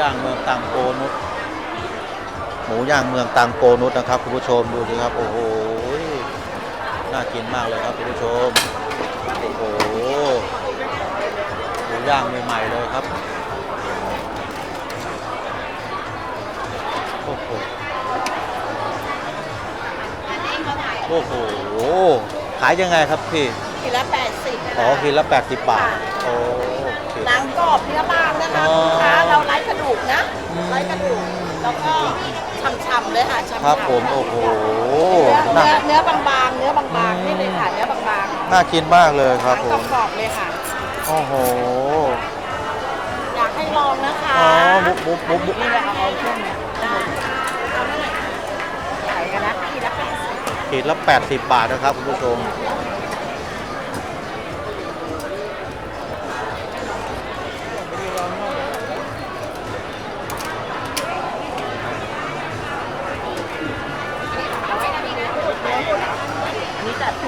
ย่างเมืองตังโกนุชหมูย่างเมืองตังโกนุชนะครับคุณผู้ชมดูสิครับโอ้โหน่ากินมากเลยครับคุณผู้ชมโอ้โหหมูย่างใหม่ๆเลยครับโอ้โหโอ้โหขายยังไงครับพี่กิโลละแปดสิบอ๋อกินละ80บาทโอ้โอเค หนังกรอบเนื้อบางนะคะอ๋อลูกค้าเราไร้กระดูกนะอืม ไร้กระดูกแล้วก็ช่ำๆเลยค่ะช่ำๆครับผมโอ้โหเนื้น่าอเนื้อบางๆเนื้อบางอืมๆนี่เลยค่ะเนื้อบางน่ากินมากเลยๆครับหผนังมกรอบๆเลยค่ะ โอ้โหอยากให้ลองนะคะอ๋อบุ๊บบุ๊บบุ๊บบุ๊บนี่แหละเอาเครื่องได้เอาเท่าไหร่ขายกันนะทีละแปดสิบขีดละ80 บาทนะครับคุณผู้ชมอั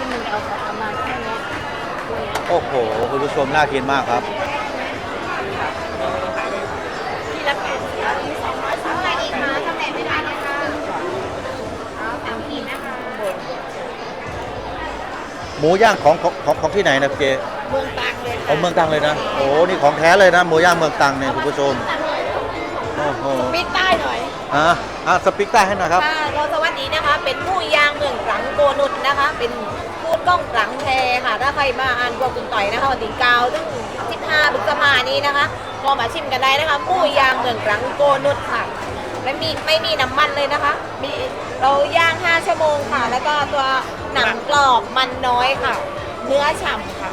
นนี้จัดขึ้นหนึ่งเอาประมาณแค่นี้โอ้โห คุณผู้ชมน่ากินมากครับ ทีละแปดสิบที่สองร้อยสามสิบอีกคะทำไหนไม่ได้นะคะเอาสามขีดนะคะหมูย่างของของของของที่ไหนนะพี่เจเมืองตรังเลยค่ะของเมืองตรังเลยนะ โอ้นี่ของแท้เลยนะหมูย่างเมืองตรังเนี่ยคุณผู้ชมโอ้โหปิดใต้หน่อย อะอะสปิกใต้ให้หน่อยครับ ค่ะเราสวัสดีนะคะ เป็นหมูยางเมืองตรังโกนุดนะคะ เป็นพูด กล้องตรังแทค่ะ ถ้าใครมาอ่านกวคุณต่อยนะคะวันที่เก้าถึงสิบห้าพฤษภานี้นะคะก็มาชิมกันได้นะคะหมูยางเมืองตรังโกนุดค่ะไม่มีไม่มีน้ำมันเลยนะคะ มีเราย่าง 5 ชั่วโมงค่ะ แล้วก็ตัวหนังกรอบมันน้อยค่ะ เนื้อฉ่ำค่ะ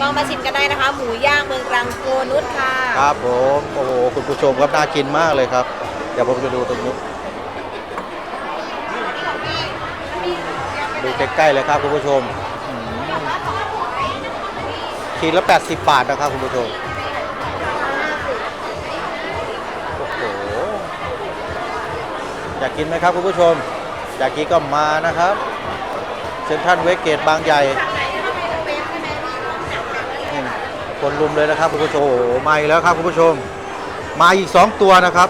ก็มาชิมกันได้นะคะ หมูย่างเมืองตรังโกนุดค่ะ ครับผม โอ้โห คุณผู้ชมครับน่ากินมากเลยครับ เดี๋ยวผมจะดูตรงนี้ ใกล้ๆเลยครับคุณผู้ชมขีดละ 80 บาทนะครับคุณผู้ชมโอ้โหอยากกินไหมครับคุณผู้ชม อยากกินก็มานะครับเซ็นทรัลเวสเกตบางใหญ่คนรุมเลยนะครับคุณผู้ชมโอ้โหมาอีกแล้วครับคุณผู้ชม มาอีก 2 ตัวนะครับ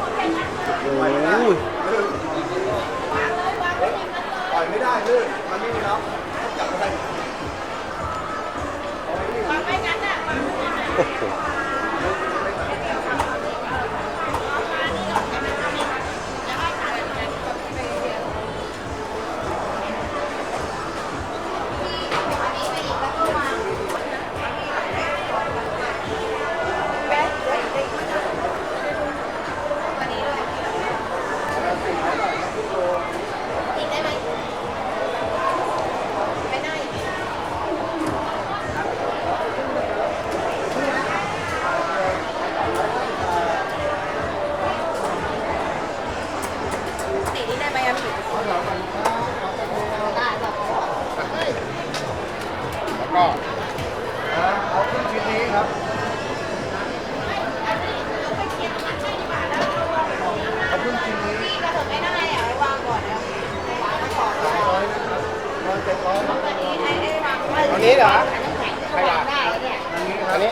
นนี้เหรอขยะได้เนี่ยอันนี้คอัรับนนี้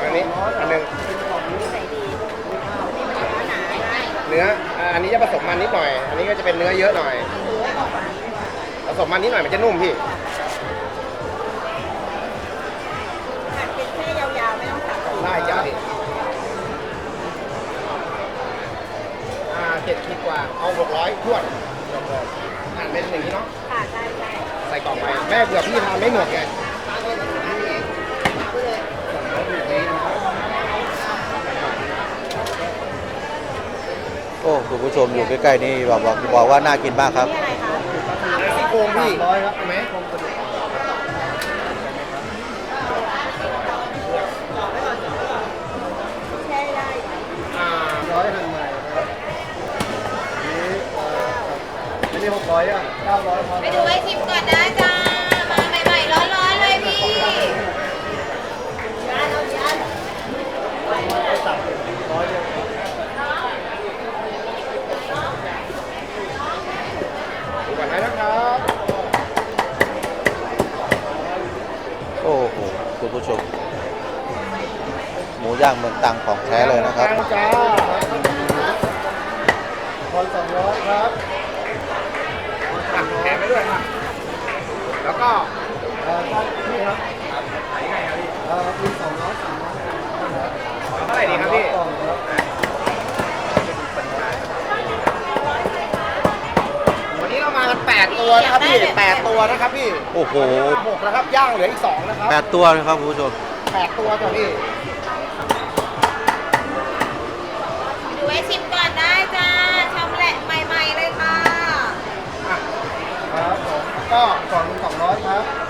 อันนี้ อันหนึ่งใส่ดีนี่มันจะหนาได้เนื้ออ่าอันนี้จะผสมมันนิดหน่อย อันนี้ก็จะเป็นเนื้อเยอะหน่อยหรือว่าออกมาผสมมันนิดหน่อยมันจะนุ่มพี่หักเป็นแค่ยาวๆไม่ต้องตัดได้จ้ะพี่อ่าเจ็ดขีดกว่า เอาหกร้อยทวดจบเลยอ่านเป็นอย่างนี้เนาะ ค่ะใช่ แม่เผื่อพี่ทานไม่หมดไงโอ้คุณผู้ชมอยู่ใกล้ๆนี่บอกบอกบอกว่าน่ากินมากครับนี่อะไรคะซี่โครงพี่ร้อยครับใช่ไหมแช่ได้อ่าร้อยหั่นใหม่ครับอันนี้เอ่ออันนี้หกร้อยอะเก้าร้อยพอไปดูไอ้ทิมก่อนนะจ้า มาใหม่ๆ ร้อนๆ เลยพี่ยันเอายัน ตัดร้อยเดียว ดูก่อนนะนะครับ โอ้โหคุณผู้ชม หมู ย่างย่างเมืองตรังของแท้เลยนะครับตังจ้าคอนสองร้อยครับอะแถมไปด้วยครับ แล้วก็เอ่อครับนี่ครับเอ่อมีสองร้อยสามร้อยเอาเท่าไหร่ดีครับพี่กล่องครับวันนี้เรามากัน8ตัวนะครับพี่8ตัวนะครับพี่ โอ้โหหกนะครับ ย่างเหลืออีกสองนะครับแปดตัวนะครับคุณผู้ชม8ตัวจ้ะพี่ ให้ชิมก่อนได้จ้าทำแหละใหม่ ๆ เลยค่ะ ครับผมก็สองร้อยครับ